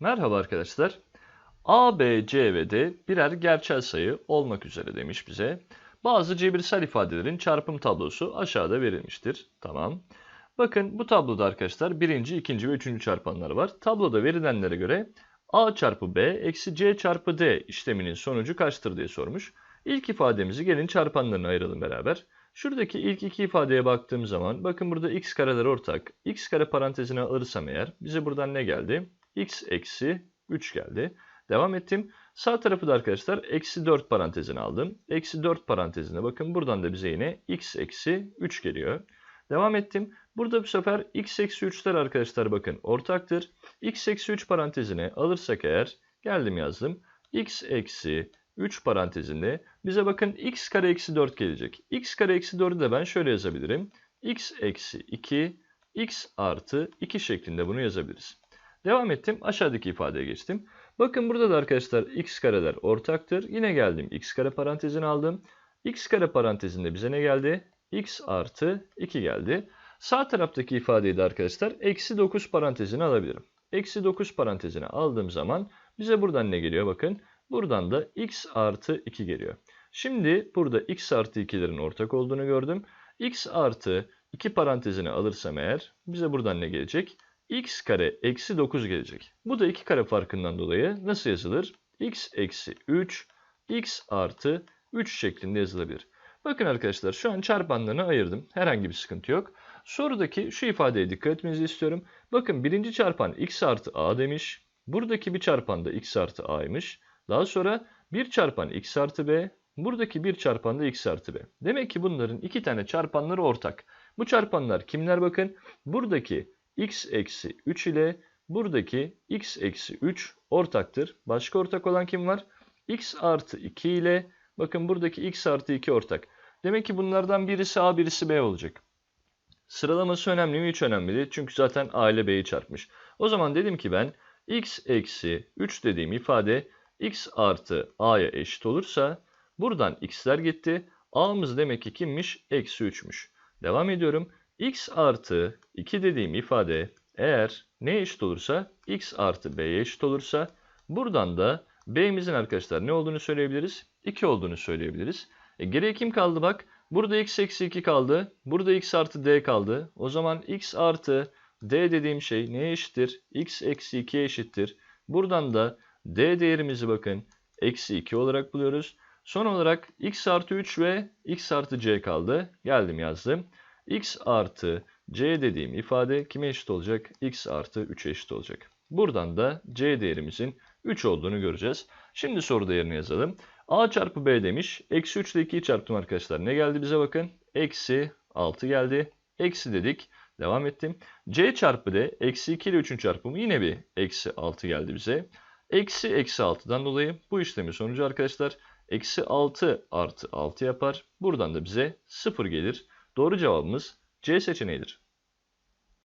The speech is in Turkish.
Merhaba arkadaşlar. A, B, C ve D birer gerçel sayı olmak üzere demiş bize. Bazı cebirsel ifadelerin çarpım tablosu aşağıda verilmiştir. Tamam. Bakın bu tabloda arkadaşlar birinci, ikinci ve üçüncü çarpanlar var. Tabloda verilenlere göre A çarpı B eksi C çarpı D işleminin sonucu kaçtır diye sormuş. İlk ifademizi gelin çarpanlarına ayıralım beraber. Şuradaki ilk iki ifadeye baktığım zaman bakın burada x kareler ortak. x kare parantezine alırsam eğer bize buradan ne geldi? X eksi 3 geldi. Devam ettim. Sağ tarafı da arkadaşlar eksi 4 parantezine aldım. Eksi 4 parantezine bakın buradan da bize yine x eksi 3 geliyor. Devam ettim. Burada bu sefer x eksi 3'ler arkadaşlar bakın ortaktır. x eksi 3 parantezine alırsak eğer geldim yazdım. x eksi 3 parantezinde bize bakın x kare eksi 4 gelecek. x kare eksi 4'ü de ben şöyle yazabilirim. x eksi 2 x artı 2 şeklinde bunu yazabiliriz. Devam ettim. Aşağıdaki ifadeye geçtim. Bakın burada da arkadaşlar x kareler ortaktır. Yine geldim x kare parantezini aldım. x kare parantezinde bize ne geldi? x artı 2 geldi. Sağ taraftaki ifadeyi de arkadaşlar eksi 9 parantezine alabilirim. Eksi 9 parantezine aldığım zaman bize buradan ne geliyor bakın. Buradan da x artı 2 geliyor. Şimdi burada x artı 2'lerin ortak olduğunu gördüm. x artı 2 parantezine alırsam eğer bize buradan ne gelecek? X kare eksi 9 gelecek. Bu da 2 kare farkından dolayı nasıl yazılır? x eksi 3, x artı 3 şeklinde yazılabilir. Bakın arkadaşlar şu an çarpanlarını ayırdım. Herhangi bir sıkıntı yok. Sorudaki şu ifadeye dikkat etmenizi istiyorum. Bakın birinci çarpan x artı a demiş. Buradaki bir çarpan da x artı a'ymış. Daha sonra bir çarpan x artı b. Buradaki bir çarpan da x artı b. Demek ki bunların iki tane çarpanları ortak. Bu çarpanlar kimler bakın? Buradaki x eksi 3 ile buradaki x eksi 3 ortaktır. Başka ortak olan kim var? x artı 2 ile bakın buradaki x artı 2 ortak. Demek ki bunlardan birisi a birisi b olacak. Sıralaması önemli mi? Hiç önemli değil. Çünkü zaten a ile b'yi çarpmış. O zaman dedim ki ben x eksi 3 dediğim ifade x artı a'ya eşit olursa buradan x'ler gitti. a'mız demek ki kimmiş? Eksi 3'müş. Devam ediyorum x artı 2 dediğim ifade eğer ne eşit olursa x artı b'ye eşit olursa buradan da b'mizin arkadaşlar ne olduğunu söyleyebiliriz? 2 olduğunu söyleyebiliriz. E, geriye kim kaldı bak? Burada x eksi 2 kaldı. Burada x artı d kaldı. O zaman x artı d dediğim şey neye eşittir? x eksi 2'ye eşittir. Buradan da d değerimizi bakın eksi 2 olarak buluyoruz. Son olarak x artı 3 ve x artı c kaldı. Geldim yazdım x artı c dediğim ifade kime eşit olacak? x artı 3'e eşit olacak. Buradan da c değerimizin 3 olduğunu göreceğiz. Şimdi soru değerini yazalım. a çarpı b demiş. Eksi 3 ile 2'yi çarptım arkadaşlar. Ne geldi bize bakın? Eksi 6 geldi. Eksi dedik. Devam ettim. c çarpı d eksi 2 ile 3'ün çarpımı yine bir eksi 6 geldi bize. Eksi eksi 6'dan dolayı bu işlemin sonucu arkadaşlar eksi 6 artı 6 yapar. Buradan da bize 0 gelir. Doğru cevabımız C seçeneğidir.